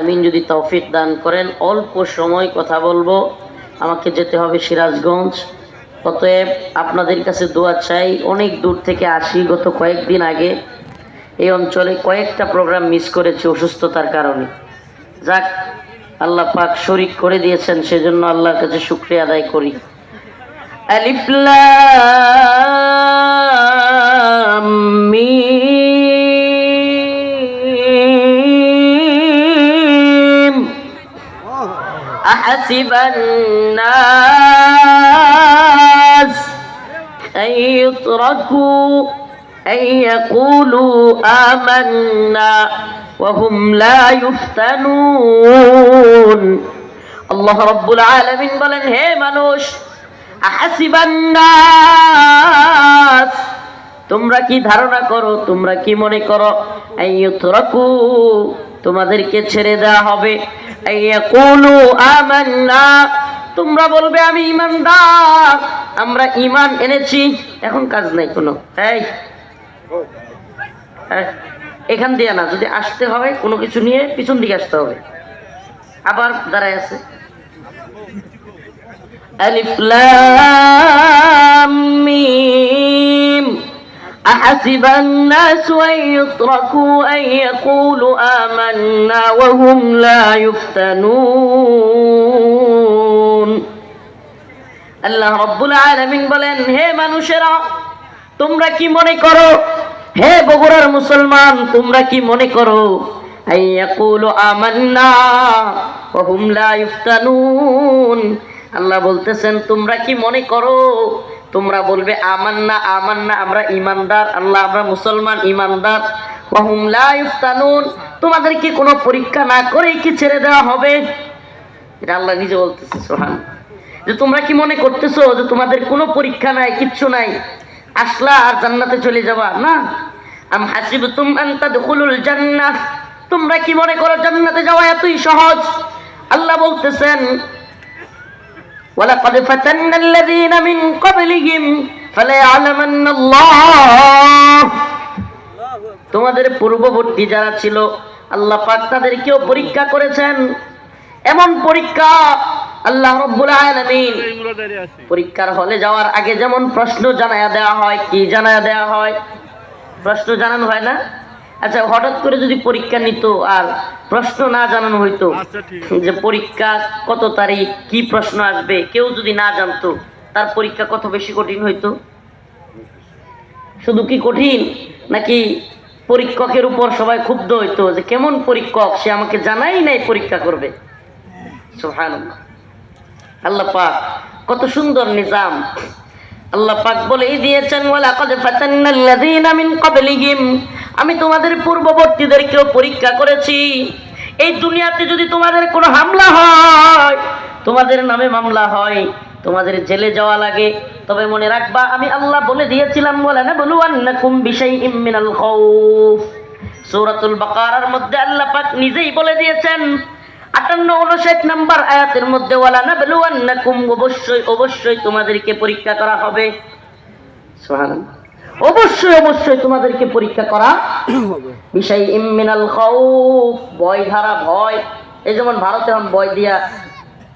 আমিন যদি তৌফিক দান করেন, অল্প সময় কথা বলব। আমাকে যেতে হবে সিরাজগঞ্জ। অতএব আপনাদের কাছে দোয়া চাই, অনেক দূর থেকে আসি গত কয়েকদিন আগে। এই অঞ্চলে কয়েকটা প্রোগ্রাম মিস করেছি অসুস্থতার কারণে। যাক, আল্লাহ পাক শরিক করে দিয়েছেন, সেজন্য আল্লাহর কাছে শুক্রিয়া আদায় করি। আলিফ أحسب الناس أن يتركوا أن يقولوا آمنا وهم لا يفتنون الله رب العالمين বলেন হে মানুষ আহাসিবান নাস তোমরা কি ধারণা করো তোমরা কি মনে করো আইয়ুতরাকু তোমাদেরকে ছেড়ে দেওয়া হবে আইয়াকুলু আমান্না তোমরা বলবে আমি ইমানদার, আমরা ইমান এনেছি, এখন কাজ নাই কোনো। এই এখান দিয়ে না, যদি আসতে হবে কোনো কিছু নিয়ে পিছন দিকে আসতে হবে। আবার দাঁড়ায় আছে। আলিফলা মিম। أحسب الناس أن يتركوا أن يقولوا آمنا وهم لا يفتنون আল্লাহ রব্বুল আলামিন বলেন হে মানুষেরা তোমরা কি মনে করো হে বগুড়ার মুসলমান তোমরা কি মনে করো আইয়াকুলু আমান্না ওয়া হুম লা ইফতানুন আল্লাহ বলতেছেন তোমরা কি মনে করো তোমরা বলবে, আমান্না আমান্না, আমরা ইমানদার, আল্লাহ আমরা মুসলমান, ইমানদার। তোমাদেরকে কোনো পরীক্ষা না করে কি ছেড়ে দেওয়া হবে? এটা আল্লাহ নিজে বলতেছে সোহান যে তোমরা কি মনে করতেছো যে তোমাদের কোনো পরীক্ষা নাই, কিচ্ছু নাই? আসলা আর জান্নাতে চলে যাবা, না? আম হাসিবতুম আন তাদখুলুল জান্নাহ। তোমরা কি মনে করো জান্নাতে যাওয়া এতই সহজ? আল্লাহ বলতেছেন ولقد فتنا الذين من قبلهم فليعلمن الله তোমাদের পূর্ববর্তী যারা ছিল আল্লাহ পাক তাদেরকেও পরীক্ষা করেছেন এমন পরীক্ষা আল্লাহ রব্বুল আলামিন পরীক্ষার হলে যাওয়ার আগে যেমন প্রশ্ন জানায়া দেওয়া হয় কি জানায়া দেওয়া হয় প্রশ্ন জানানো হয় না আচ্ছা হঠাৎ করে যদি পরীক্ষা নিত আর প্রশ্ন না জানানো হইতো যে পরীক্ষা কত তারিখ কি প্রশ্ন আসবে কেউ যদি না জানতো তার পরীক্ষা কত বেশি কঠিন হইতো? শুধু কি কঠিন? নাকি পরীক্ষকের উপর সবাই ক্ষুব্ধ হইতো যে কেমন পরীক্ষক সে আমাকে জানাই নাই পরীক্ষা করবে? আল্লাহ পাক কত সুন্দর নিজাম। আল্লাহ পাক বলেই দিয়েছেন, ওয়ালাকাদ ফাতান্নাল্লাযীনা মিন আমি তোমাদের পূর্ববর্তীদেরকেও পরীক্ষা করেছি। এই দুনিয়াতে যদি তোমাদের কোনো হামলা হয়, তোমাদের নামে মামলা হয়, তোমাদের জেলে যাওয়া লাগে, তবে মনে রাখবা, আমি আল্লাহ বলে দিয়েছিলাম বলে না বলু আন্নাকুম বিশাইইম মিনাল খাউফ। সূরাতুল বাকারার মধ্যে আল্লাহ পাক নিজেই বলে দিয়েছেন আটান্ন উনষাট নাম্বার আয়াতের মধ্যে ওয়ালা না বেলুয়ান্নাকুম অবশ্যই অবশ্যই তোমাদেরকে পরীক্ষা করা হবে। অবশ্যই অবশ্যই তোমাদেরকে পরীক্ষা করা বিষয় ইমিনাল খাউফ ভয় ধারা ভয়। এই যেমন ভারতে এখন ভয় দিয়া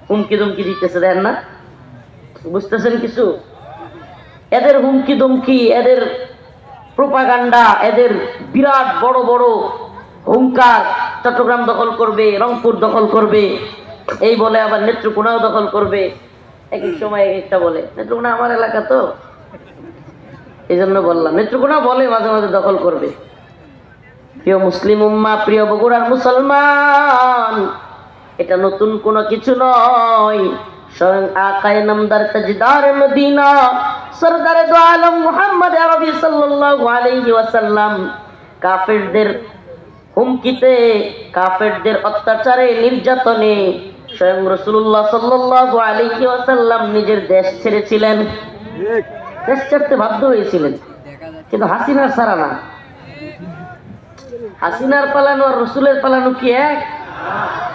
হুমকি দুমকি দিতেছে দেন না? বুঝতেছেন কিছু? এদের হুমকি দুমকি এদের প্রোপাগান্ডা এদের বিরাট বড় বড় হুঙ্কার চট্টগ্রাম দখল করবে, রংপুর দখল করবে, এই বলে আবার নেত্রকোনাও দখল করবে। এক এক সময় এক একটা বলে। নেত্রকোনা আমার এলাকা তো? এই জন্য বললাম। নেত্রকোনা বলে মাঝে মাঝে দখল করবে। প্রিয় মুসলিম উম্মা, প্রিয় বগুড়ার মুসলমান, এটা নতুন কোনো কিছু নয়। আলম কাফেরদের হুমকিতে কাফেরদের অত্যাচারে নির্যাতনে স্বয়ং রাসূলুল্লাহ সাল্লাল্লাহু আলাইহি ওয়াসাল্লাম নিজের দেশ ছেড়েছিলেন। দেশ ছাড়তে বাধ্য হয়েছিলেন। কিন্তু হাসিনার ছাড়া না। হাসিনার পালানো আর রসুলের পালানো কি এক?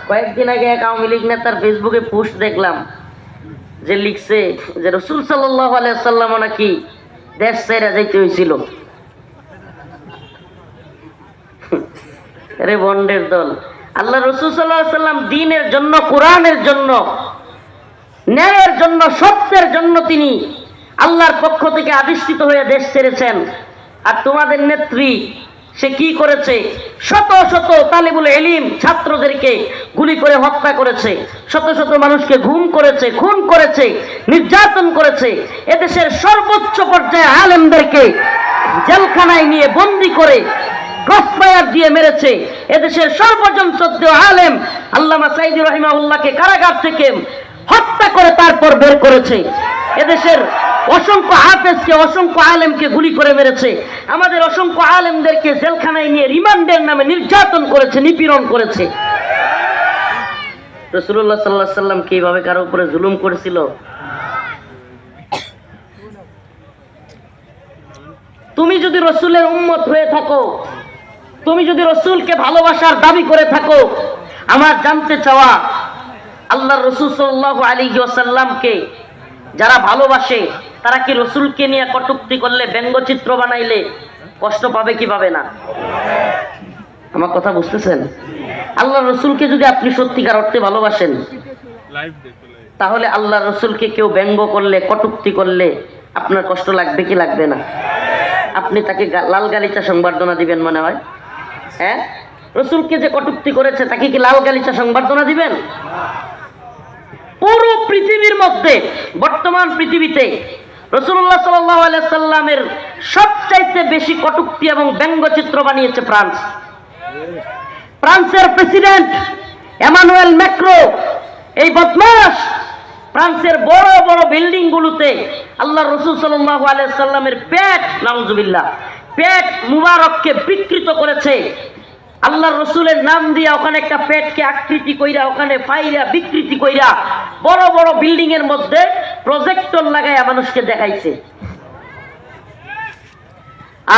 কয়েকদিন আগে এক আওয়ামী লীগ নেতার ফেসবুকে পোস্ট দেখলাম যে লিখছে যে রসুল সাল্লাহ আলাইসাল্লাম নাকি দেশ ছেড়ে যাইতে হয়েছিল। রে বন্ডের দল। আল্লাহ রসুল সাল্লাহ সাল্লাম দিনের জন্য, কোরআনের জন্য, ন্যায়ের জন্য, সত্যের জন্য তিনি আল্লাহর পক্ষ থেকে আবিষ্কৃত হয়ে দেশ ছেড়েছেন। আর তোমাদের নেত্রী, সে কি করেছে? শত শত তালিবুল এলিম ছাত্রদেরকে গুলি করে হত্যা করেছে। শত শত মানুষকে ঘুম করেছে, খুন করেছে, নির্যাতন করেছে। এদেশের সর্বোচ্চ পর্যায়ে আলেমদেরকে জেলখানায় নিয়ে বন্দি করে ক্রসফায়ার দিয়ে মেরেছে। এদেশের সর্বজন শ্রদ্ধেয় আলেম। আল্লামা সাইদি রহিমাউল্লাহকে কারাগার থেকে হত্যা করে তারপর বের করেছে। এদেশের অসংখ্য হাফেজকে, অসংখ্য আলেমকে গুলি করে মেরেছে। আমাদের অসংখ্য আলেমদেরকে জেলখানায় নিয়ে রিমান্ডের নামে নির্যাতন করেছে, নিপীড়ন করেছে। রসুল্লাহ সাল্লাহ সাল্লাম কি এইভাবে কারও উপরে জুলুম করেছিল? তুমি যদি রসুলের উম্মত হয়ে থাকো তুমি যদি রসুলকে ভালোবাসার দাবি করে থাকো, আমার জানতে চাওয়া আল্লাহ রসুল সাল্লাহ আলী ওয়াসাল্লামকে যারা ভালোবাসে, তারা কি রসুলকে নিয়ে কটুক্তি করলে, ব্যঙ্গচিত্র বানাইলে কষ্ট পাবে কি পাবে না? আমার কথা বুঝতেছেন? আল্লাহ রসুলকে যদি আপনি সত্যিকার অর্থে ভালোবাসেন, তাহলে আল্লাহ রসুলকে কেউ ব্যঙ্গ করলে, কটুক্তি করলে আপনার কষ্ট লাগবে কি লাগবে না? আপনি তাকে লাল গালিচা সংবর্ধনা দিবেন মনে হয়? হ্যাঁ? রসুলকে যে কটুক্তি করেছে, তাকে কি লাল গালিচা সংবর্ধনা দিবেন? পুরো পৃথিবীর মধ্যে, বর্তমান পৃথিবীতে রসুল্লাহ সাল্লামের সবচাইতে বেশি কটুক্তি এবং ব্যঙ্গচিত্র বানিয়েছে ফ্রান্স। ফ্রান্সের প্রেসিডেন্ট এমানুয়েল ম্যাক্রো, এই বদমাস ফ্রান্সের বড় বড় বিল্ডিং গুলোতে আল্লাহ রসুল সাল্লাহ আলাইসাল্লামের পেট, নাউজুবিল্লাহ। পেট মুবারককে বিকৃত করেছে। আল্লাহ রসুলের নাম দিয়া ওখানে একটা পেটকে আকৃতি কইরা, ওখানে ফাইরা বিকৃতি কইরা বড় বড় বিল্ডিং এর মধ্যে প্রজেক্টর লাগাইয়া মানুষকে দেখাইছে।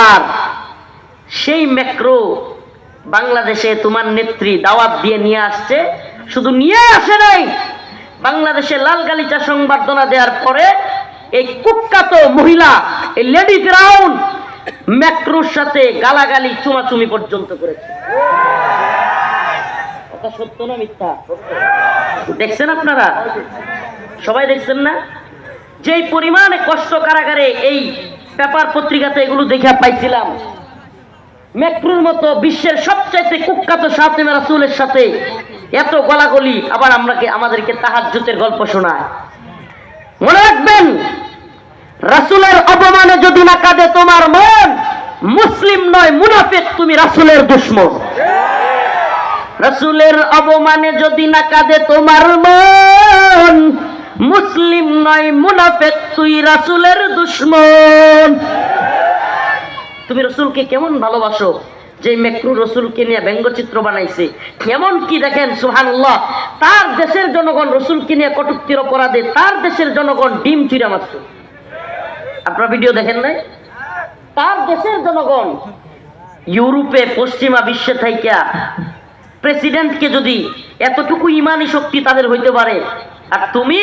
আর সেই ম্যাক্রো বাংলাদেশে তোমার নেত্রী দাওয়াত দিয়ে নিয়ে আসছে, শুধু নিয়ে আসে নাই, বাংলাদেশে লাল গালিচা সংবর্ধনা দেওয়ার পরে এই কুখ্যাত মহিলা, এই লেডি ফিরাউন ম্যাক্রোর সাথে গালাগালি, চুমাচুমি পর্যন্ত করেছে। কথা সত্য না মিথ্যা? দেখছেন আপনারা? সবাই দেখছেন না? যেই পরিমাণে কষ্ট কারাগারে এই পেপার পত্রিকাতে এগুলো দেখে পাইছিলাম, মেট্রোর মতো বিশ্বের সবচাইতে কুখ্যাত সাথে রাসুলের সাথে এত গলাগলি আবার আমরাকে, আমাদেরকে তাহাজ্জুতের গল্প শোনায়। মনে রাখবেন রাসুলের অপমানে যদি না কাঁদে তোমার মন, মুসলিম নয়, মুনাফিক, তুমি রাসুলের দুশ্মন। রাসুলের অপমানে যদি না কাঁদে তোমার মন, মুসলিম নয়, মুনাফেক, তুই রাসুলের দুশ্মন। তুমি রসুলকে কেমন ভালোবাসো? যে মেক্রু রসুলকে নিয়ে ব্যঙ্গচিত্র বানাইছে। কেমন কি দেখেন সুহানুল্লাহ তার দেশের জনগণ রসুলকে নিয়ে কটুক্তির অপরাধে, তার দেশের জনগণ ডিম চুরা মারছে। আপনারা ভিডিও দেখেন নাই? তার দেশের জনগণ ইউরোপে, পশ্চিমা বিশ্বে থাইকা প্রেসিডেন্টকে যদি এতটুকু ইমানি শক্তি তাদের হইতে পারে, আর তুমি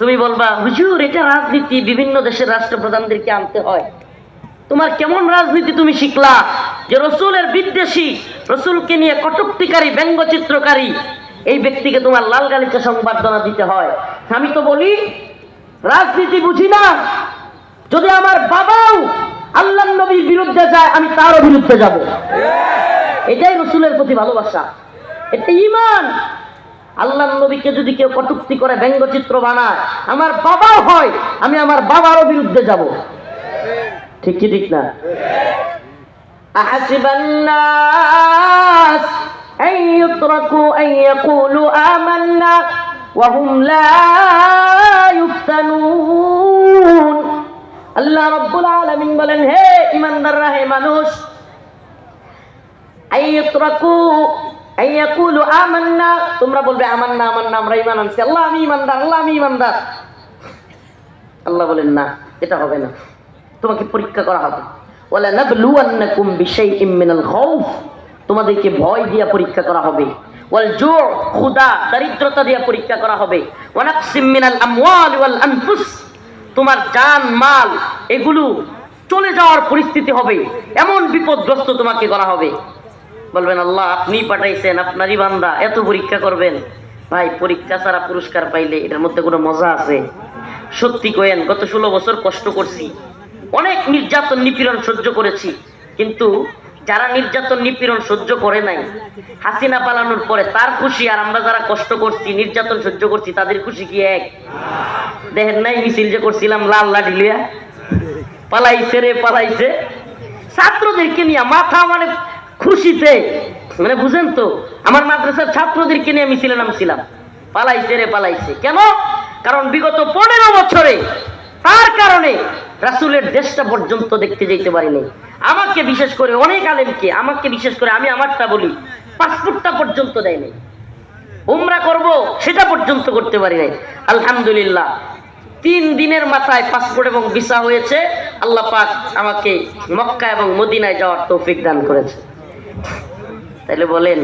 তুমি বলবা, হুজুর, এটা রাজনীতি, বিভিন্ন দেশের রাষ্ট্রপ্রধানদেরকে আনতে হয়। তোমার কেমন রাজনীতি তুমি শিখলা যে রসুলের বিদ্বেষী, রসুলকে নিয়ে কটুক্তিকারী, ব্যঙ্গচিত্রকারী, এই ব্যক্তিকে তোমার লাল গালিচা সংবর্ধনা দিতে হয়? আমি তো বলি, রাজনীতি বুঝি না। যদি আমার বাবাও আল্লাহ নবীর বিরুদ্ধে যায় আমি তারও বিরুদ্ধে যাব এটাই রসুলের প্রতি ভালোবাসা এটা ইমান আল্লাহ নবীকে যদি কেউ কটুক্তি করে ব্যঙ্গচিত্র বানায় আমার বাবাও হয় আমি আমার বাবারও বিরুদ্ধে যাব ঠিক কি ঠিক না أحسب الناس أن يتركوا أن يقولوا آمنا وهم لا يفتنون আল্লাহ রব্বুল আলামিন বলেন, হে ইমানদাররা হে মানুষ তোমরা বলবে, আমান্না আমান্না, আমরা ঈমান আনছি। আল্লাহ, আমি ঈমানদার, আল্লাহ, আমি ঈমানদার। আল্লাহ বলেন, না, এটা হবে না। তোমাকে পরীক্ষা করা হবে। ওয়ালা নাবলুয়ান্নাকুম বিশাইইম মিনাল খাউফ। তোমাদেরকে ভয় দিয়া পরীক্ষা করা হবে। ওয়াল জু' ক্ষুধা, দারিদ্রতা দিয়া পরীক্ষা করা হবে। ওয়া নাকসিম মিনাল আমওয়াল ওয়াল আনফুস। তোমার জান, মাল, এগুলো চলে যাওয়ার পরিস্থিতি হবে। এমন বিপদগ্রস্ত তোমাকে করা হবে। বলবেন, আল্লাহ, আপনি পাঠাইছেন, আপনারই বান্দা, এত পরীক্ষা করবেন। ভাই, পরীক্ষা ছাড়া পুরস্কার পাইলে এটার মধ্যে কোনো মজা আছে? সত্যি কয়েন, গত ষোলো বছর কষ্ট করছি। অনেক নির্যাতন, নিপীড়ন সহ্য করেছি। কিন্তু যারা নির্যাতন, নিপীড়ন সহ্য করে নাই, হাসিনা পালানোর পরে তার খুশি আর আমরা যারা কষ্ট করছি, নির্যাতন সহ্য করছি, তাদের খুশি কি এক? দেখেন নাই মিছিল যে করছিলাম, লাল লাঠি লিয়া পালাইছে রে, পালাইছে। ছাত্রদেরকে নিয়ে মাথা মানে খুশিতে মানে বুঝেন তো, আমার মাদ্রাসার ছাত্রদেরকে নিয়ে মিছিলে নামছিলাম। পালাইছে রে, পালাইছে। কেন? কারণ বিগত পনেরো বছরে তার কারণে রাসুলের দেশটা পর্যন্ত দেখতে যেতে পারিনি। আমাকে বিশেষ করে অনেক আলেমকে, আমাকে বিশেষ করে আমি আমারটা বলি, পাসপোর্টটা পর্যন্ত দেয়নি। উমরা করব, সেটা পর্যন্ত করতে পারি নাই। আলহামদুলিল্লাহ, তিন দিনের মাথায় পাসপোর্ট এবং ভিসা হয়েছে। আল্লাহ পাক আমাকে মক্কা এবং মদিনায় যাওয়ার তৌফিক দান করেছে। তাহলে বলেন,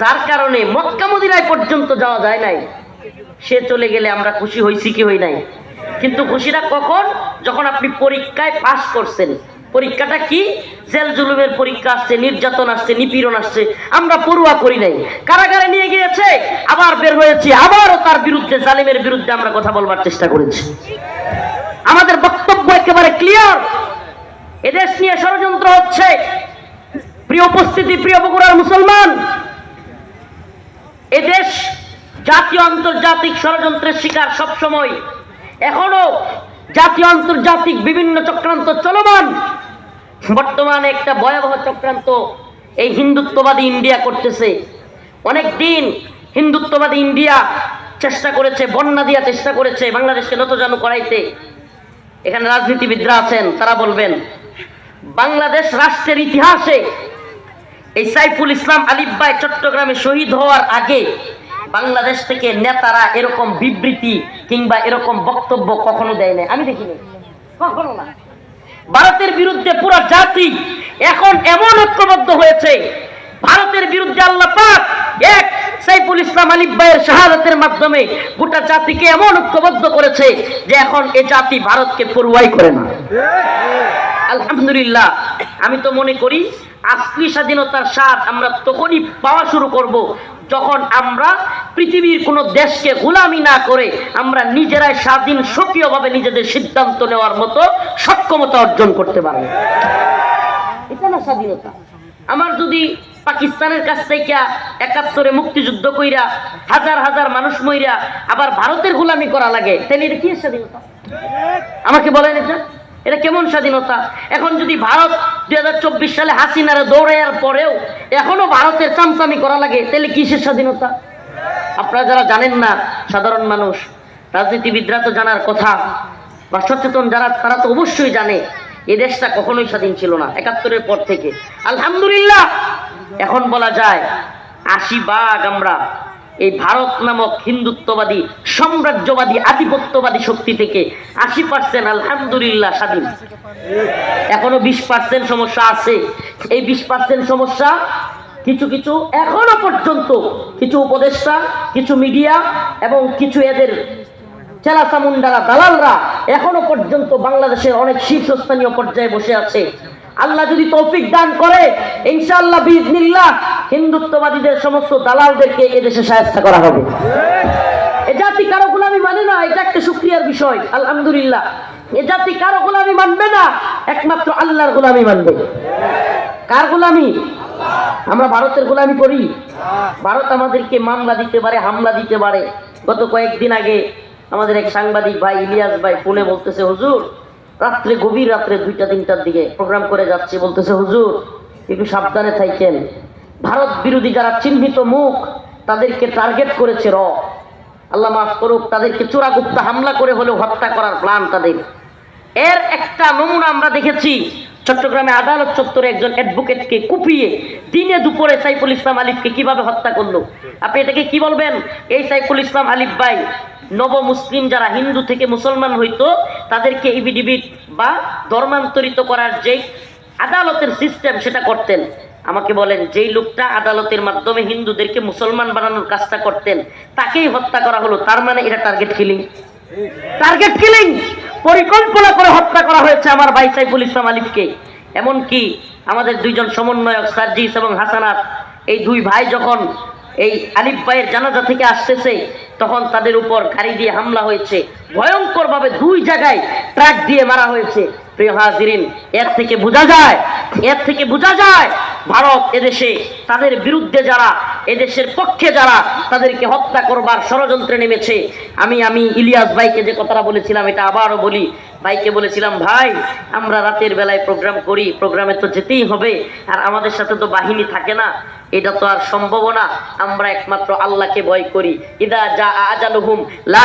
যার কারণে মক্কা মদিনায় পর্যন্ত যাওয়া যায় নাই, সে চলে গেলে আমরা খুশি হয়েছি কি হই নাই? কিন্তু খুশিটা কখন? যখন আপনি পরীক্ষায় পাস করছেন। পরীক্ষাটা কি? জেল জুলুমের পরীক্ষা আসছে, নির্যাতন আসছে, নিপীড়ন আসছে। আমরা পড়ুয়া করি নাই। কারাগারে নিয়ে গিয়েছে, আবার বের হয়েছি, আবারও তার বিরুদ্ধে, জালিমের বিরুদ্ধে আমরা কথা বলবার চেষ্টা করেছি। আমাদের বক্তব্য একেবারে ক্লিয়ার এদেশ নিয়ে ষড়যন্ত্র হচ্ছে। প্রিয় উপস্থিতি, প্রিয় বগুড়ার মুসলমান, এদেশ জাতীয় আন্তর্জাতিক ষড়যন্ত্রের শিকার সব সময় এখনও জাতীয় আন্তর্জাতিক বিভিন্ন চক্রান্ত চলমান। বর্তমানে একটা ভয়াবহ চক্রান্ত এই হিন্দুত্ববাদী ইন্ডিয়া করতেছে। অনেক দিন হিন্দুত্ববাদী ইন্ডিয়া চেষ্টা করেছে, বন্যা দিয়া চেষ্টা করেছে বাংলাদেশকে নতজানু করাইতে। এখানে রাজনীতিবিদরা আছেন, তারা বলবেন, বাংলাদেশ রাষ্ট্রের ইতিহাসে এই সাইফুল ইসলাম আলিফ ভাই চট্টগ্রামে শহীদ হওয়ার আগে বাংলাদেশ থেকে নেতারা এরকম বিবৃতি কিংবা এরকম বক্তব্য কখনো দেয় না আমি দেখিনি। কখনো না। ভারতের বিরুদ্ধে পুরো জাতি এখন এমন ঐক্যবদ্ধ হয়েছে, ভারতের বিরুদ্ধে আল্লাহ পাক এক সাইফুল ইসলাম আলিফ ভাইয়ের শাহাদাতের মাধ্যমে গোটা জাতিকে এমন ঐক্যবদ্ধ করেছে যে এখন এ জাতি ভারতকে পড়ুয়াই করে না। আলহামদুলিল্লাহ, আমি তো মনে করি আসলি স্বাধীনতার স্বাদ আমরা তখনই পাওয়া শুরু করব যখন আমরা পৃথিবীর কোনো দেশকে গোলামি না করে আমরা নিজেরাই স্বাধীন সক্রিয়ভাবে নিজেদের সিদ্ধান্ত নেওয়ার মতো সক্ষমতা অর্জন করতে পারব। এটা না স্বাধীনতা। আমার যদি পাকিস্তানের কাছ থেকে একাত্তরে মুক্তিযুদ্ধ কইরা হাজার হাজার মানুষ মইরা আবার ভারতের গোলামি করা লাগে তাহলে এটা কি স্বাধীনতা? আমাকে বলেন এটা? এটা কেমন স্বাধীনতা? এখন যদি ভারত দুই হাজার চব্বিশ সালে হাসিনারে দৌড়াইয়ার পরেও এখনও ভারতের চামচামি করা লাগে, তাহলে কিসের স্বাধীনতা? আপনারা যারা জানেন না, সাধারণ মানুষ, রাজনীতিবিদরা তো জানার কথা, বা সচেতন যারা, তারা তো অবশ্যই জানে, এ দেশটা কখনোই স্বাধীন ছিল না, একাত্তরের পর থেকে। আলহামদুলিল্লাহ! এখন বলা যায়, আশি বাঘ আমরা এই ভারত নামক হিন্দুত্ববাদী, সাম্রাজ্যবাদী, আধিপত্যবাদী শক্তি থেকে আশি পার্সেন্ট আলহামদুলিল্লাহ স্বাধীন। এখনও বিশ পার্সেন্ট সমস্যা আছে। এই বিশ পার্সেন্ট সমস্যা কিছু কিছু এখনও পর্যন্ত কিছু উপদেষ্টা, কিছু মিডিয়া এবং কিছু এদের চেলাচামুন্ডারা, দালালরা এখনও পর্যন্ত বাংলাদেশের অনেক শীর্ষস্থানীয় পর্যায়ে বসে আছে। আল্লাহ যদি তৌফিক দান করে, ইনশাআল্লাহ বিজনিল্লাহ হিন্দুত্ববাদীদের সমস্ত দালালদেরকে এদেশে সাহায্য করা হবে। এ জাতি কারও গোলামি মানে না, এটা একটা সুক্রিয়ার বিষয়, আলহামদুলিল্লাহ। এ জাতি কারও গোলামি মানবে না, একমাত্র আল্লাহর গোলামি মানবে। কার গোলামি? আমরা ভারতের গোলামি করি। ভারত আমাদেরকে মামলা দিতে পারে, হামলা দিতে পারে। গত কয়েকদিন আগে আমাদের এক সাংবাদিক ভাই, ইলিয়াস ভাই, ফোনে বলতেছে, হুজুর রাত্রে, গভীর রাত্রে দুইটা, তিনটার দিকে প্রোগ্রাম করে যাচ্ছে, বলতেছে, হুজুর, একটু সাবধানে থাকেন। ভারত বিরোধী যারা চিহ্নিত মুখ, তাদেরকে টার্গেট করেছে র আল্লাহ মাফ করুক, তাদেরকে চোরাগুপ্তা হামলা করে হলেও হত্যা করার প্ল্যান তাদের। এর একটা নমুনা আমরা দেখেছি, চট্টগ্রামে আদালত চত্বরে একজন অ্যাডভোকেটকে কুপিয়ে দিনে দুপুরে সাইফুল ইসলাম আলিফকে কীভাবে হত্যা করল? আপনি এটাকে কি বলবেন? এই সাইফুল ইসলাম আলিফ ভাই নব মুসলিম যারা হিন্দু থেকে মুসলমান হইতো, তাদেরকে ইবিডিবিট বা ধর্মান্তরিত করার যে আদালতের সিস্টেম সেটা করতেন। আমাকে বলেন, যেই লোকটা আদালতের মাধ্যমে হিন্দুদেরকে মুসলমান বানানোর কাজটা করতেন, তাকেই হত্যা করা হলো। তার মানে এটা টার্গেট কিলিং টার্গেট কিলিং পরিকল্পনা করে হত্যা করা হয়েছে আমার ভাই সাইফুল ইসলাম আলিফকে। এমনকি আমাদের দুইজন সমন্বয়ক সার্জিস এবং হাসানাত, এই দুই ভাই যখন এই আলিফ ভাইয়ের জানাজা থেকে আসতেছে, তখন তাদের উপর গাড়ি দিয়ে হামলা হয়েছে। ভয়ঙ্কর ভাবে দুই জায়গায় ট্রাক দিয়ে মারা হয়েছে। প্রিয় হাজিরিন, এর থেকে বোঝা যায়, এর থেকে বোঝা যায়, ভারত এদেশে তাদের বিরুদ্ধে যারা, এদেশের পক্ষে যারা তাদেরকে হত্যা করবার ষড়যন্ত্রে নেমেছে। আমি আমি ইলিয়াস ভাইকে যে কথাটা বলেছিলাম, এটা আবারও বলি ভাইকে বলেছিলাম, ভাই, আমরা রাতের বেলায় প্রোগ্রাম করি প্রোগ্রামে তো যেতেই হবে, আর আমাদের সাথে তো বাহিনী থাকে না, এটা তো আর সম্ভব না আমরা একমাত্র আল্লাহকে ভয় করি। ইদা যা আজালুহুম, লা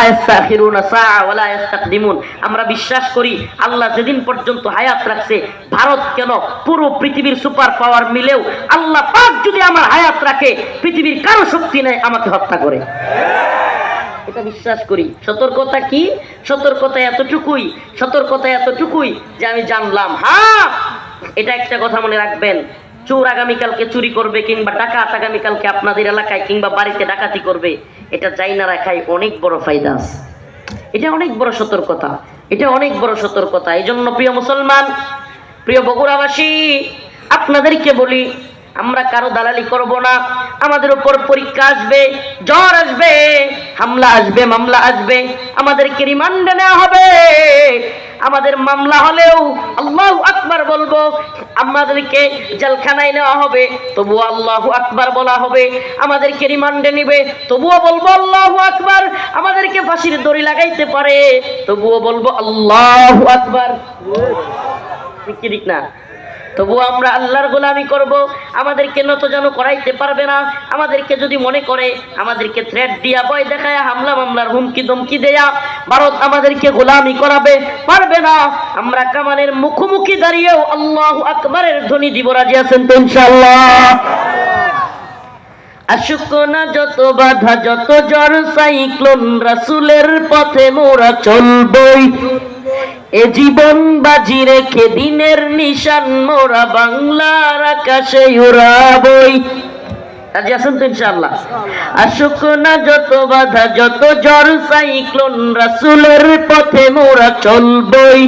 আমরা বিশ্বাস করি, আল্লাহ যেদিন পর্যন্ত হায়াত রাখছে, ভারত কেন পুরো পৃথিবীর সুপার পাওয়ার মিলেও আল্লাহ পাক যদি আমার হায়াত রাখে, পৃথিবীর কারও শক্তি নেই, আমাকে হত্যা করে। এটা বিশ্বাস করি। সতর্কতা কি? সতর্কতা এতটুকুই সতর্কতা এতটুকুই যে আমি জানলাম। হ্যাঁ! এটা একটা কথা মনে রাখবেন। চোর আগামীকালকে চুরি করবে কিংবা ডাকাত আগামীকালকে আপনাদের এলাকায় কিংবা বাড়িতে ডাকাতি করবে, এটা যাই না রাখায় অনেক বড় ফায়দা আছে। এটা অনেক বড় সতর্কতা। এটা অনেক বড় সতর্কতা। এই জন্য প্রিয় মুসলমান, প্রিয় বগুড়াবাসী, আপনাদেরকে বলি আমরা কারও দালালি করব না আমাদের উপর পরীক্ষা আসবে জ্বর আসবে হামলা আসবে মামলা আসবে আমাদেরকে রিমান্ডে নেওয়া হবে। আমাদের মামলা হলেও আল্লাহ আকবার বলব আমাদেরকে জেলখানায় নেওয়া হবে তবুও আল্লাহ আকবার বলা হবে আমাদেরকে রিমান্ডে নিবে তবুও বলব আল্লাহু আকবার আমাদেরকে ফাঁসির দড়ি লাগাইতে পারে তবুও বলব আল্লাহ আকবার। ঠিক না? তবু আমরা আল্লাহর গোলামি করব, আমাদেরকে নত যেন করাইতে পারবে না, আমাদেরকে যদি মনে করে, আমাদেরকে থ্রেট দিয়া বয় দেখায়, হামলা মামলার হুমকি ধমকি দেয়া, ভারত আমাদেরকে গোলামি করাবে, পারবে না। আমরা কামানের মুখোমুখি দাঁড়িয়েও আল্লাহ আকবরের ধ্বনি দিব, রাজি আছেন তো ইনশাআল্লাহ? আসুক না যত বাধা, যত জ্বর, সাইক্লোন রাসুলের পথে মোরা চলবই। এ জীবন বাজি রেখে দিনের নিশান মোরা বাংলার আকাশে উড়াবই। রাজি আছেন তো ইনশাআল্লাহ? আসুক না যত বাধা যত জ্বর সাইক্লোন রাসুলের পথে মোরা চলবই।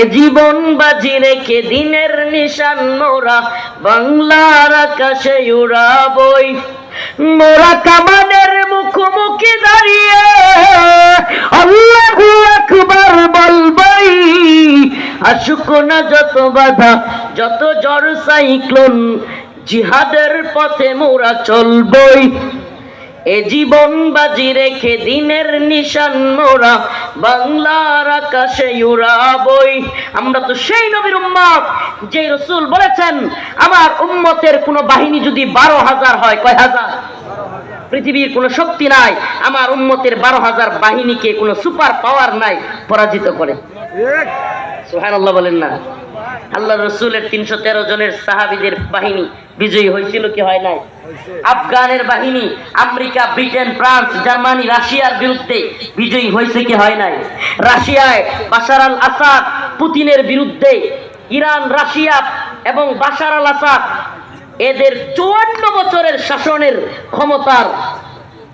এ জীবন বাজি রেখে দিনের নিশান মোরা বাংলার আকাশে উড়াবই। মোরা কামানের মুখোমুখি দাঁড়িয়ে আল্লাহু আকবার বলবাই আসুক না যত বাধা, যত জ্বর সাইক্লোন, জিহাদের পথে মোরা চলবই। এ জীবন বাজি রেখে দিনের নিশান মোরা, বাংলার আকাশে উড়াবই। আমরা তো সেই নবীর উম্মত যে রসুল বলেছেন, আমার উম্মতের কোনো বাহিনী যদি বারো হাজার হয়, কয় হাজার? পৃথিবীর কোনো শক্তি নাই, আমার উম্মতের বারো হাজার বাহিনীকে কোনো সুপার পাওয়ার নাই, পরাজিত করে। সুহান আল্লাহ বলেন না। আল্লাহ রসুলের তিনশো তেরো জনের সাহাবিদের বাহিনী বিজয়ী হয়েছিল কি হয় নাই? আফগানের বাহিনী আমেরিকা, ব্রিটেন, ফ্রান্স, জার্মানি, রাশিয়ার বিরুদ্ধে বিজয়ী হয়েছে কি হয় নাই? রাশিয়ায় বাশার আল আসাদ পুতিনের বিরুদ্ধে ইরান, রাশিয়া এবং বাশার আল আসাদ এদের চুয়ান্ন বছরের শাসনের ক্ষমতার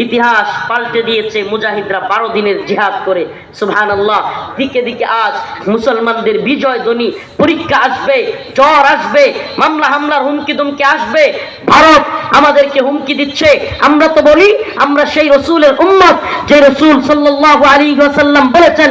ইতিহাস পাল্টে দিয়েছে মুজাহিদরা বারো দিনের জিহাদ করে। সুবহান আল্লাহ দিকে দিকে আজ মুসলমানদের বিজয় ধ্বনি, পরীক্ষা আসবে, জ্বর আসবে, মামলা হামলার হুমকি দুমকি আসবে। ভারত আমাদেরকে হুমকি দিচ্ছে। আমরা তো বলি, আমরা সেই রসুলের উম্মত, যে রসুল সাল্লাল্লাহু আলাইহি ওয়াসাল্লাম বলেছেন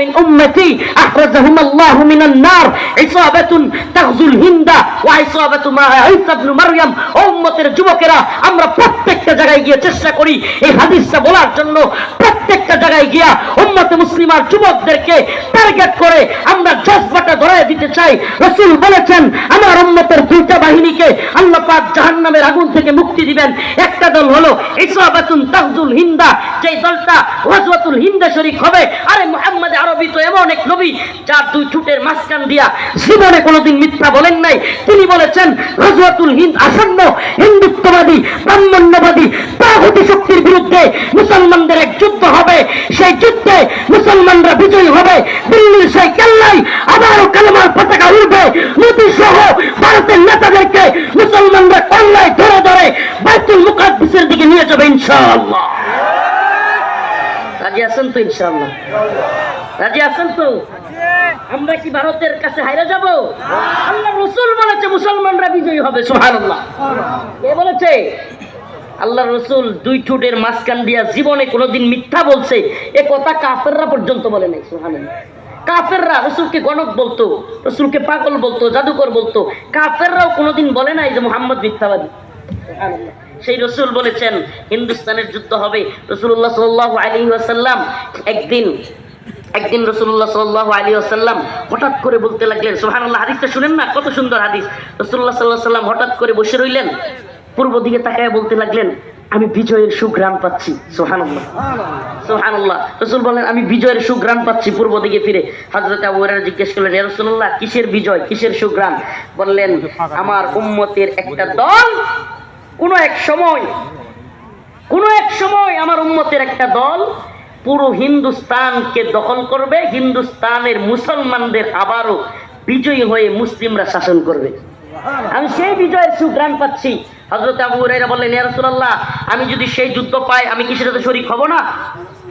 মিন উম্মতি আখরাজাহুম আল্লাহ মিনান নার। ইসাবাতুন তাগজুল হিন্দা ওয়া ইসাবাতু মা ঈসা মারইয়াম। উম্মতের যুবকেরা, আমরা প্রত্যেকটা জায়গায় গিয়ে চেষ্টা করি এই হাদিসটা বলার জন্য প্রত্যেকটা জায়গায় গিয়া উম্মতে মুসলিমার যুবকদেরকে টার্গেট করে আমরা জজবাটা ধরায় দিতে চাই। রসুল বলেছেন, আমার উম্মতের দুইটা বাহিনীকে আল্লাহ পাক জাহান্নামের আগুন থেকে মুক্তি দিবেন। একটা দল হলো ইসাবাতুন তাহজুল হিন্দা, যেই দলটা ওয়াজওয়াতুল হিন্দা শরীক হবে। আরে মুহাম্মদ আরবি তো এমন এক নবী, যার দুই ঠুটের মাঝখান দিয়া জীবনে কোনোদিন মিথ্যা বলেন নাই। তিনি বলেছেন গজওয়াতুল হিন্দ আসন্ন, হিন্দুত্ববাদী, ব্রাহ্মণ্যবাদী তাহুতি শক্তির বিরুদ্ধে মুসলমানদের এক যুদ্ধ হবে। সেই যুদ্ধে মুসলমানরা বিজয়ী হবে। দিল্লির সেই কেল্লায় আবারও কালেমার পতাকা উঠবে মোদী সহ ভারতের নেতাদেরকে মুসলমানরা কল্লায় ধরে ধরে বাইতুল মুকাদ্দিসের দিকে নিয়ে যাবে ইনশাআল্লাহ। রাজি আছেন তো ইনশাআল্লাহ? রাজি আছেন তো? আমরা কি ভারতের কাছে হাইরা যাব? আল্লাহ রসুল বলেছে, মুসলমানরা বিজয়ী হবে, সুবহানাল্লাহ। কে বলেছে? আল্লাহ রসুল দুই ঠোঁটের মাঝখান দিয়া জীবনে কোনোদিন মিথ্যা বলছে। এ কথা কাফেররা পর্যন্ত বলে নাই, সুবহানাল্লাহ। কাফেররা রসুলকে গণক বলতো, রসুলকে পাগল বলতো, জাদুকর বলতো। কাফেররাও কোনোদিন বলে নাই যে মোহাম্মদ মিথ্যাবাদী। সেই রসুল বলেছেন, হিন্দুস্তানের যুদ্ধ হবে। রসুল্লাহ সাল্লাহ আলী ওয়াসাল্লাম একদিন একদিন রসুল্লাহ সাল্লাহ আলী আসাল্লাম হঠাৎ করে বলতে লাগলেন সোহান আল্লাহ হাদিসটা শুনেন না? কত সুন্দর হাদিস। রসুল্লাহ সাল্লাহ সাল্লাম হঠাৎ করে বসে রইলেন। পূর্ব দিকে তাকায় বলতে লাগলেন, আমি বিজয়ের সুগ্রাম পাচ্ছি। সোহান আল্লাহ সোহান আল্লাহ রসুল বলেন আমি বিজয়ের সুগ্রাম পাচ্ছি পূর্ব দিকে ফিরে। হাজরত আবু হুরায়রা জিজ্ঞেস করলেন রাসূলুল্লাহ, কিসের বিজয়, কিসের সুগ্রাম বললেন, আমার উম্মতের একটা দল, কোনো এক সময়, কোনো এক সময় আমার উম্মতের একটা দল পুরো হিন্দুস্তানকে দখল করবে, হিন্দুস্তানের মুসলমানদের আবারও বিজয়ী হয়ে মুসলিমরা শাসন করবে। আমি সেই বিজয়ের সুগ্রাম পাচ্ছি। হজরত আবু হুরাইরা বললেন, ইয়া রাসূলুল্লাহ, আমি যদি সেই যুদ্ধ পাই, আমি কি সেটাতে শরীক হব না?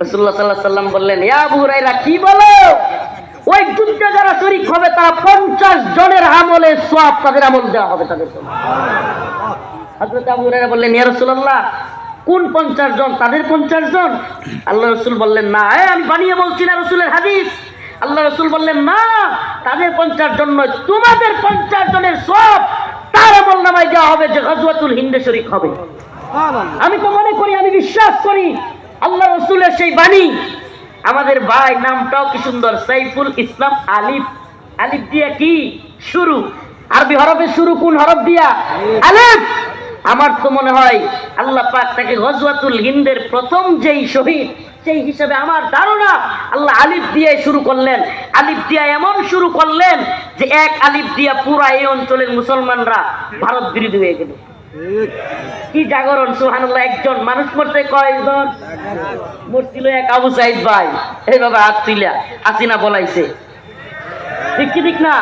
রাসূলুল্লাহ সাল্লাল্লাহু আলাইহি সাল্লাম বললেন, ইয়া আবু হুরাইরা কি বলো? ওই যুদ্ধে যারা শরীক হবে, তারা পঞ্চাশ জনের আমলে সব তাদের আমল দেওয়া হবে তাদের হজরত আবু হুরায়রা বললেন, ইয়া রাসূলুল্লাহ, কোন পঞ্চাশ জন? তাদের পঞ্চাশ জন? আল্লাহ রসুল বললেন, না আমি বানিয়ে বলছি না রসুলের হাদিস। আল্লাহ রসুল বললেন না তাদের পঞ্চাশ জন নয় তোমাদের পঞ্চাশ জনের সব তার আমল নামায় দেওয়া হবে যে গজওয়াতুল হিন্দে শরীক হবে। আমি তো মনে করি আমি বিশ্বাস করি আল্লাহ রসুলের সেই বাণী। আমাদের ভাই নামটাও কি সুন্দর সাইফুল ইসলাম আলিফ। আলিফ দিয়া কি? শুরু। আরবি হরফে শুরু কোন হরফ দিয়া? আলিফ। আমার তো মনে হয় আল্লাহ পাক তাকে গজওয়াতুল হিন্দের প্রথম যেই শহীদ সেই হিসাবে আমার ধারণা আল্লাহ আলিফ দিয়ে শুরু করলেন। আলিফ দিয়া এমন শুরু করলেন যে এক আলিফ দিয়া পুরা এই অঞ্চলের মুসলমানরা ভারত বিরোধী হয়ে গেল। কি জাগরণ সুহানুল্লাহ একজন মানুষ মরতে কয়জন মরছিল এক আবু সাইদ ভাই। এইভাবে হাত হাসিনা বলাইছে। ঠিক কি ঠিক না?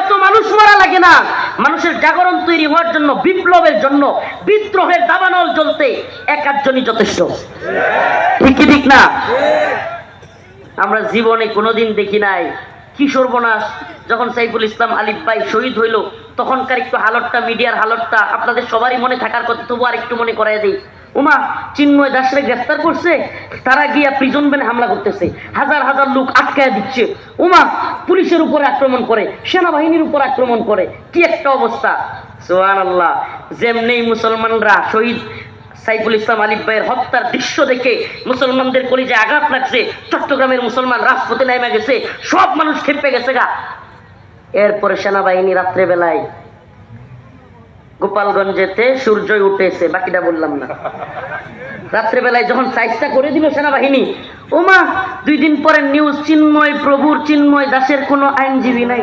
এত মানুষ মারা লাগে না। মানুষের জাগরণ তৈরি হওয়ার জন্য, বিপ্লবের জন্য, বিদ্রোহের দাবানল জ্বলতে এক আধজনই যথেষ্ট। ঠিক কি ঠিক না? আমরা জীবনে কোনোদিন দেখি নাই কি সর্বনাশ, যখন সাইফুল ইসলাম আলিফ ভাই শহীদ হইল, তখনকার একটু হালতটা, মিডিয়ার হালতটা আপনাদের সবারই মনে থাকার কথা তবু আর একটু মনে করাই দিই। উমা, চিন্ময় দাসরে গ্রেফতার করছে, তারা গিয়া প্রিজন ব্যানে হামলা করতেছে। হাজার হাজার লোক আটকায় দিচ্ছে। উমা, পুলিশের উপরে আক্রমণ করে, সেনাবাহিনীর উপর আক্রমণ করে, কি একটা অবস্থা? সোহান আল্লাহ যেমনি মুসলমানরা শহীদ সাইফুল ইসলাম আলিফ ভাইয়ের হত্যার দৃশ্য দেখে মুসলমানদের কলিজে আঘাত লাগছে, চট্টগ্রামের মুসলমান রাজপথে নেমে গেছে, সব মানুষ খেপে গেছে গা। এরপরে সেনাবাহিনী রাত্রে বেলায় গোপালগঞ্জেতে সূর্য উঠেছে, বাকিটা বললাম না। রাত্রেবেলায় যখন সাইজটা করে দিল সেনাবাহিনী, ওমা, দুই দিন পরে নিউজ চিন্ময়, প্রভুর চিন্ময়, দাসের কোনো আইনজীবী নাই।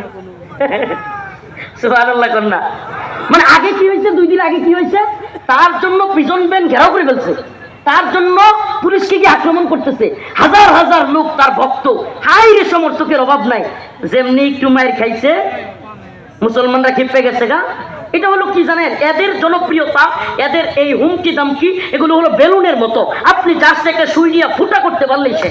কন্যা। মানে আগে কি হয়েছে? দুই দিন আগে কি হয়েছে? তার জন্য প্রিজন ব্যান ঘেরাও করে ফেলছে। তার জন্য পুলিশকে কি আক্রমণ করতেছে। হাজার হাজার লোক তার ভক্ত। হাইরে সমর্থকের অভাব নাই। যেমনি একটু মায়ের খাইছে, মুসলমানরা খেপে গেছে গা। এটা হলো কি জানেন? এদের জনপ্রিয়তা, এদের এই হুমকি দামকি, এগুলো হলো বেলুনের মতো। আপনি জাস্ট একটা সুই দিয়ে ফুটা করতে পারলেই সে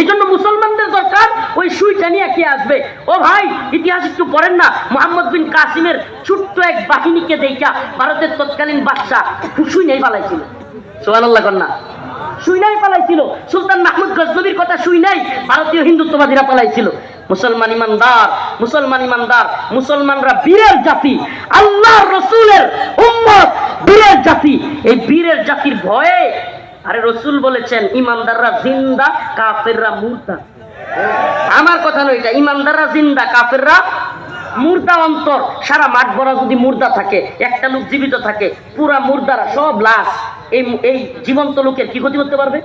এই জন্য মুসলমানদের দরকার ওই সুইটা নিয়ে কে আসবে? ও ভাই, ইতিহাস একটু পড়েন না। মোহাম্মদ বিন কাসিমের ছোট্ট এক বাহিনীকে দেখা ভারতের তৎকালীন বাদশাহ সুই নেই পালাইছিল। সোহানাল্লাহ কন্যা। শুই নাই পালাইছিল। সুলতান মাহমুদ গজনবীর কথা শুই নাই, ভারতীয় হিন্দুত্ববাদীরা পালাইছিল। মুসলমান ইমানদার মুসলমান ইমানদার, মুসলমানরা বীরের জাতি আল্লাহ রসুলের উম্মত, বীরের জাতি। এই বীরের জাতির ভয়ে, আরে রসুল বলেছেন, ইমানদাররা জিন্দা, কাফেররা মুর্দা। আমার কথা নয় এটা, ইমানদাররা জিন্দা, কাফেররা মুর্দা অন্তর। সারা মাঠ ভরা যদি মুর্দা থাকে, একটা লোক জীবিত থাকে, পুরা মুর্দারা সব লাশ। এই এই জীবন্ত লোকের কি ক্ষতি করতে পারবে?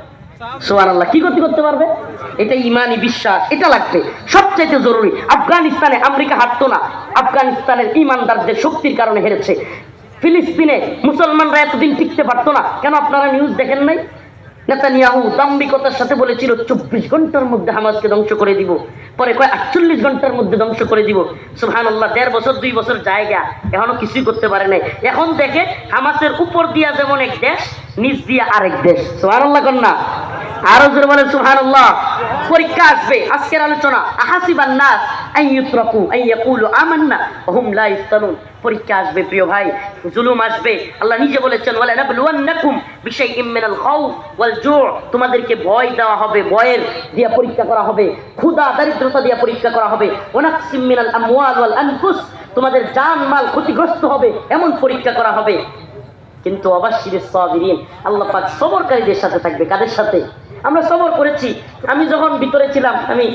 কি করতে পারবে? এটা ইমানি বিশ্বাস, এটা লাগবে। সবচাইতে জরুরি, আফগানিস্তানে আমেরিকা না। আফগানিস্তানের ইমানদারদের শক্তির কারণে হেরেছে। ফিলিস্তিনে মুসলমানরা এতদিন টিকতে পারতো না। কেন আপনারা নিউজ দেখেন নাই? নেতানিয়াহু দাম্বিকতার সাথে বলেছিল, চব্বিশ ঘণ্টার মধ্যে হামাজকে ধ্বংস করে দিব। পরে কয়, আটচল্লিশ ঘণ্টার মধ্যে ধ্বংস করে দিব। সুহান আল্লাহ দেড় বছর, দুই বছর জায়গা, এখনও কিছুই করতে পারে নাই। এখন দেখে হামাসের উপর দিয়া যেমন এক দেশ, নিচ দিয়া আরেক দেশ। সুহান আল্লাহ কন্যা আরও জোরে বলেন, সুবহানাল্লাহ। পরীক্ষা আসবে, আজকের আলোচনা। আহাসিবান নাস, আন ইউতরাকু, আন ইয়াকুলু আমান্না হুম লা পরীক্ষা আসবে, প্রিয় ভাই, জুলুম আসবে। আল্লাহ নিজে বলেছেন, ওয়ালা নাবলুওয়ান্নাকুম বিশাইইম মিনাল খাউফ ওয়াল জু' তোমাদেরকে ভয় দেওয়া হবে, ভয়ের দিয়া পরীক্ষা করা হবে। ক্ষুধা দারিদ্রতা দিয়া পরীক্ষা করা হবে। তোমাদের জান মাল ক্ষতিগ্রস্ত হবে, এমন পরীক্ষা করা হবে। কিন্তু অবাশির সাবিরিন, আল্লাহ পাক সবরকারীদের সাথে থাকবে। কাদের সাথে? আমরা সবর করেছি। আমি যখন ভিতরে ছিলাম, আমি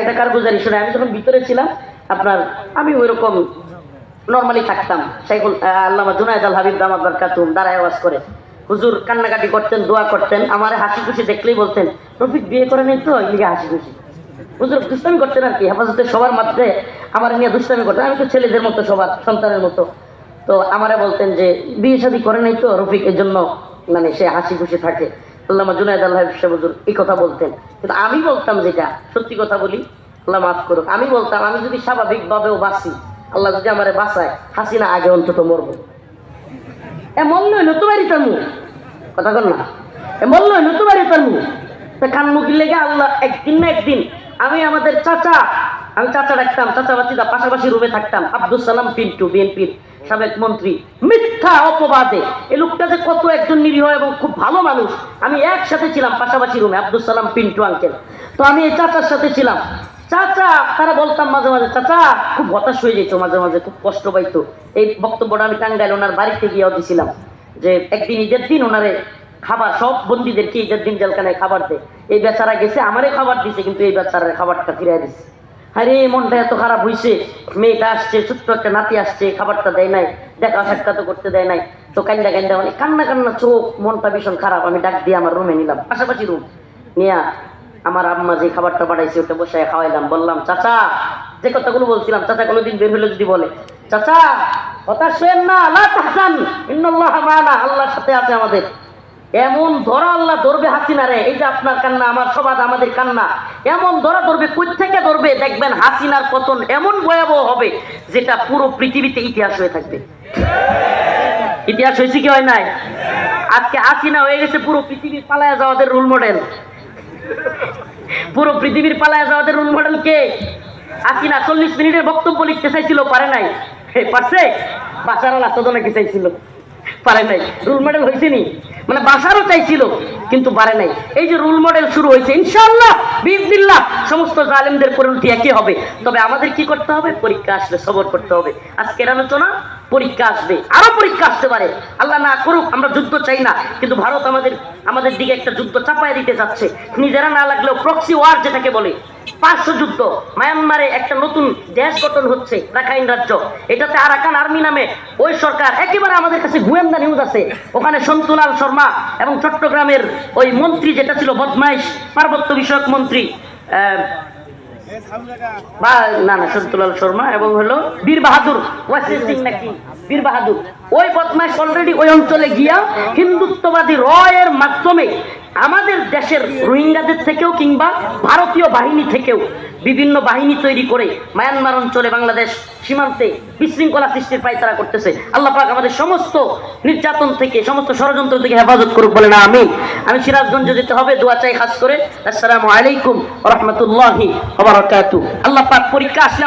একটা কারগুজারি শুনে আমি যখন ভিতরে ছিলাম, আপনার, আমি ওইরকম নর্মালি থাকতাম। শাইখুল আল্লামা জুনায়দ আল হাবিব দামাদ বারকাতুম দাঁড়ায় আওয়াজ করে। হুজুর কান্নাকাটি করতেন, দোয়া করতেন, আমার হাসি খুশি দেখলেই বলতেন, রফিক, বিয়ে করে নেই তো? লিগে হাসি খুশি হুজুর, দুষ্টামি করতেন আর কি? হেফাজতে সবার মধ্যে আমার নিয়ে দুষ্টামি করতেন আমি তো ছেলেদের মতো, সবার সন্তানের মতো। তো আমারে বলতেন যে, বিয়ে শাদী করে নাই তো রফিক এর জন্য মানে সে হাসি খুশি থাকে। আল্লামা জুনায়দ আল্লাহ হুজুর এই কথা বলতেন। কিন্তু আমি বলতাম যেটা, সত্যি কথা বলি, আল্লাহ মাফ করুক। আমি বলতাম, আমি যদি স্বাভাবিকভাবেও বাঁচি, আল্লাহ যদি আমারে বাঁচায় হাসি না আগে অন্তত মরবো। এ মল্ল হইল তোমারই তার মুখ কথা কর না। এ মল্ল হইল তোমারই তার মুখি লেগে আল্লাহ একদিন না একদিন আমি আমাদের চাচা, আমি চাচা ডাকতাম চাচা বাচ্চিদা পাশাপাশি রুমে থাকতাম। আব্দুল সালাম পিন্টু, বিএনপির সাবেক মন্ত্রী। মিথ্যা অপবাদে। এই লোকটা যে কত একজন নিরীহ এবং খুব ভালো মানুষ। আমি একসাথে ছিলাম পাশাপাশি রুমে আব্দুল সালাম পিন্টু আঙ্কেল তো আমি এই চাচার সাথে ছিলাম। চাচা, তারা বলতাম মাঝে মাঝে, চাচা, খুব হতাশ হয়ে যেত মাঝে মাঝে, খুব কষ্ট পাইতো। এই বক্তব্যটা আমি টাঙ্গাইল ওনার বাড়িতে গিয়েও দিছিলাম যে, একদিন ঈদের দিন ওনারে খাবার, সব বন্দীদেরকে ঈদের দিন জেলখানায় খাবার দেয়। এই বেচারা গেছে, আমারে খাবার দিছে, কিন্তু এই বেচারার খাবারটা ফিরে দিছে। আরে মনটা এত খারাপ হইছে। মেয়েটা আসছে, ছোট্ট একটা নাতি আসছে, খাবারটা দেয় নাই, দেখা সাক্ষাৎ করতে দেয় নাই। তো কান্দা কান্দা মানে কান্না কান্না চোখ, মনটা ভীষণ খারাপ, আমি ডাক দিয়ে আমার রুমে নিলাম। পাশাপাশি রুম নিয়া, আমার আম্মা যে খাবারটা পাঠাইছে ওটা বসে খাওয়াইলাম। বললাম, চাচা, যে কথাগুলো বলছিলাম, চাচা কোনোদিন বের হলে যদি বলে। চাচা হতাশ হয়েন না তাহজান আল্লাহর সাথে আছে আমাদের। এমন ধরা আল্লাহ ধরবে হাসিনা রে, এই যে আপনার কান্না, আমার সবাদ আমাদের কান্না। এমন ধরা ধরবে থেকে ধরবে? দেখবেন হাসিনার পতন এমন ভয়াবহ হবে, যেটা পুরো পৃথিবীতে ইতিহাস হয়ে থাকবে। ইতিহাস হয়েছে কি হয় নাই? আজকে হাসিনা হয়ে গেছে, পুরো পৃথিবীর পালায় যাওয়াদের রোল মডেল পুরো পৃথিবীর পালায় যাওয়াদের রোল মডেল কে? হাসিনা চল্লিশ মিনিটের বক্তব্য লিখতে চাইছিল, পারে নাই। পারছে? লাস্ট নাকি চাইছিল। পারে নাই। রোল মডেল হয়েছে নি? মানে বাসারও চাইছিল, কিন্তু পারে নাই। এই যে রোল মডেল শুরু হয়েছে, ইনশাআল্লাহ, বিসমিল্লাহ, সমস্ত জালেমদের পরিণতি একই হবে। তবে আমাদের কি করতে হবে? পরীক্ষা আসলে সবর করতে হবে। আজকের আলোচনা, পরীক্ষা আসবে। আরও পরীক্ষা আসতে পারে। আল্লাহ না করুক, আমরা যুদ্ধ চাই না। কিন্তু ভারত আমাদের আমাদের দিকে একটা যুদ্ধ চাপায় দিতে যাচ্ছে। নিজেরা না লাগলেও প্রক্সি ওয়ার যেটাকে বলে পার্শ্ব যুদ্ধ মায়ানমারে একটা নতুন দেশ গঠন হচ্ছে রাখাইন রাজ্য। এটাতে আরাকান আর্মি নামে ওই সরকার, একেবারে আমাদের কাছে গোয়েন্দা নিউজ আছে। ওখানে সন্তুলাল শর্মা এবং চট্টগ্রামের ওই মন্ত্রী যেটা ছিল বদমাইশ, পার্বত্য বিষয়ক মন্ত্রী মাধ্যমে আমাদের দেশের রোহিঙ্গাদের থেকেও কিংবা ভারতীয় বাহিনী থেকেও বিভিন্ন বাহিনী তৈরি করে মায়ানমার অঞ্চলে বাংলাদেশ সীমান্তে বিশৃঙ্খলা সৃষ্টির পায় তারা করতেছে। আল্লাহ পাক আমাদের সমস্ত নির্যাতন থেকে, সমস্ত ষড়যন্ত্র থেকে হেফাজত করুক বলে না আমি আমি সিরাজগঞ্জ যেতে হবে, দোয়া চাই খাস করে। আসসালামু আলাইকুম রহমতুল্লাহি আল্লাহ পাক পরীক্ষা আসলে